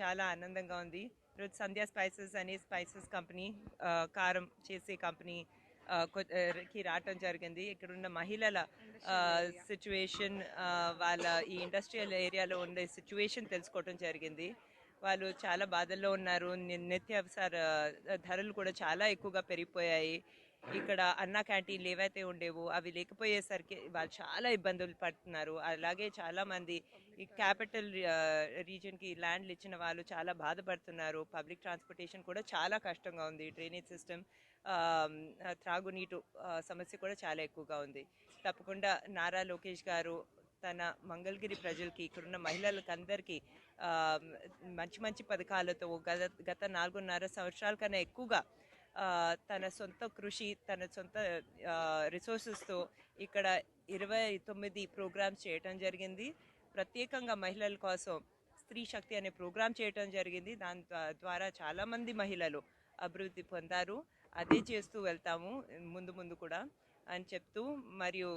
చాలా ఆనందంగా ఉంది. ఈరోజు సంధ్యా స్పైసెస్ అనే స్పైసెస్ కంపెనీ కారం చేసే కంపెనీ కి రావటం జరిగింది. ఇక్కడ ఉన్న మహిళల సిచ్యువేషన్ వాళ్ళ ఈ ఇండస్ట్రియల్ ఏరియాలో ఉండే సిచ్యువేషన్ తెలుసుకోవటం జరిగింది. వాళ్ళు చాలా బాధల్లో ఉన్నారు. ని- నిత్యావసర ధరలు కూడా చాలా ఎక్కువగా పెరిగిపోయాయి. ఇక్కడ అన్న క్యాంటీన్లు ఏవైతే ఉండేవో అవి లేకపోయేసరికి వాళ్ళు చాలా ఇబ్బందులు పడుతున్నారు. అలాగే చాలా మంది ఈ క్యాపిటల్ రీజన్కి ల్యాండ్లు ఇచ్చిన వాళ్ళు చాలా బాధపడుతున్నారు. పబ్లిక్ ట్రాన్స్పోర్టేషన్ కూడా చాలా కష్టంగా ఉంది. డ్రైనేజ్ సిస్టమ్ త్రాగునీటు సమస్య కూడా చాలా ఎక్కువగా ఉంది. తప్పకుండా నారా లోకేష్ గారు తన మంగళగిరి ప్రజలకి ఇక్కడున్న మహిళలకు అందరికీ మంచి మంచి పథకాలతో గత గత నాలుగున్నర సంవత్సరాల కన్నా ఎక్కువగా తన సొంత కృషి తన సొంత రిసోర్సెస్తో ఇక్కడ ఇరవై తొమ్మిది ప్రోగ్రామ్స్ చేయటం జరిగింది. ప్రత్యేకంగా మహిళల కోసం స్త్రీ శక్తి అనే ప్రోగ్రామ్ చేయటం జరిగింది. దాని ద్వారా చాలామంది మహిళలు అభివృద్ధి పొందారు. అదే చేస్తూ వెళ్తాము ముందు ముందు కూడా అని చెప్తూ మరియు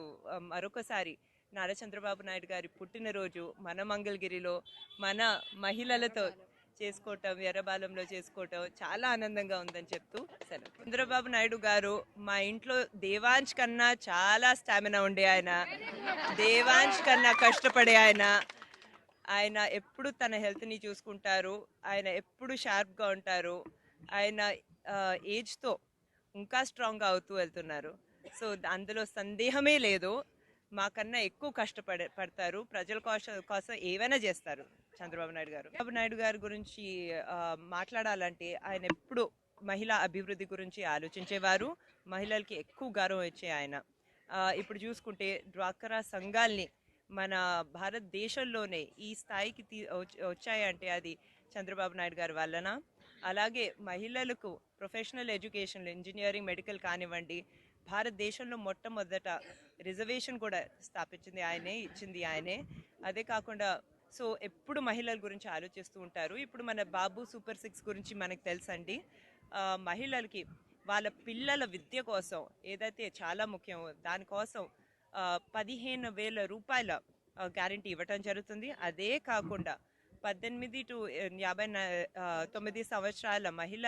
మరొకసారి నారా చంద్రబాబు నాయుడు గారి పుట్టినరోజు మన మంగళగిరిలో మన మహిళలతో చేసుకోవటం ఎర్రబాలెంలో చేసుకోవటం చాలా ఆనందంగా ఉందని చెప్తూ సెలవు. చంద్రబాబు నాయుడు గారు మా ఇంట్లో దేవాంశ్ కన్నా చాలా స్టామినా ఉండే ఆయన. దేవాంశ్ కన్నా కష్టపడే ఆయన. ఆయన ఎప్పుడు తన హెల్త్ని చూసుకుంటారు. ఆయన ఎప్పుడు షార్ప్గా ఉంటారు. ఆయన ఏజ్తో ఇంకా స్ట్రాంగ్గా అవుతూ వెళ్తున్నారు. సో అందులో సందేహమే లేదు. మాకన్నా ఎక్కువ కష్టపడే పడతారు. ప్రజల కోసం కోసం ఏవైనా చేస్తారు చంద్రబాబు నాయుడు గారు. చంద్రబాబు నాయుడు గారి గురించి మాట్లాడాలంటే ఆయన ఎప్పుడు మహిళా అభివృద్ధి గురించి ఆలోచించేవారు. మహిళలకి ఎక్కువ గౌరవం ఇచ్చే ఆయన. ఇప్పుడు చూసుకుంటే డ్వాక్రా సంఘాల్ని మన భారతదేశంలోనే ఈ స్థాయికి తీ వచ్చాయంటే అది చంద్రబాబు నాయుడు గారి వలన అలాగే మహిళలకు ప్రొఫెషనల్ ఎడ్యుకేషన్ ఇంజనీరింగ్ మెడికల్ కానివ్వండి భారతదేశంలో మొట్టమొదట రిజర్వేషన్ కూడా స్థాపించింది ఆయనే ఇచ్చింది ఆయనే. అదే కాకుండా సో ఎప్పుడు మహిళల గురించి ఆలోచిస్తూ ఉంటారు. ఇప్పుడు మన బాబు సూపర్ సిక్స్ గురించి మనకు తెలుసండి. మహిళలకి వాళ్ళ పిల్లల విద్య కోసం ఏదైతే చాలా ముఖ్యమో దానికోసం పదిహేను వేల రూపాయల గ్యారంటీ ఇవ్వటం జరుగుతుంది. అదే కాకుండా పద్దెనిమిది టు యాభై తొమ్మిది సంవత్సరాల మహిళ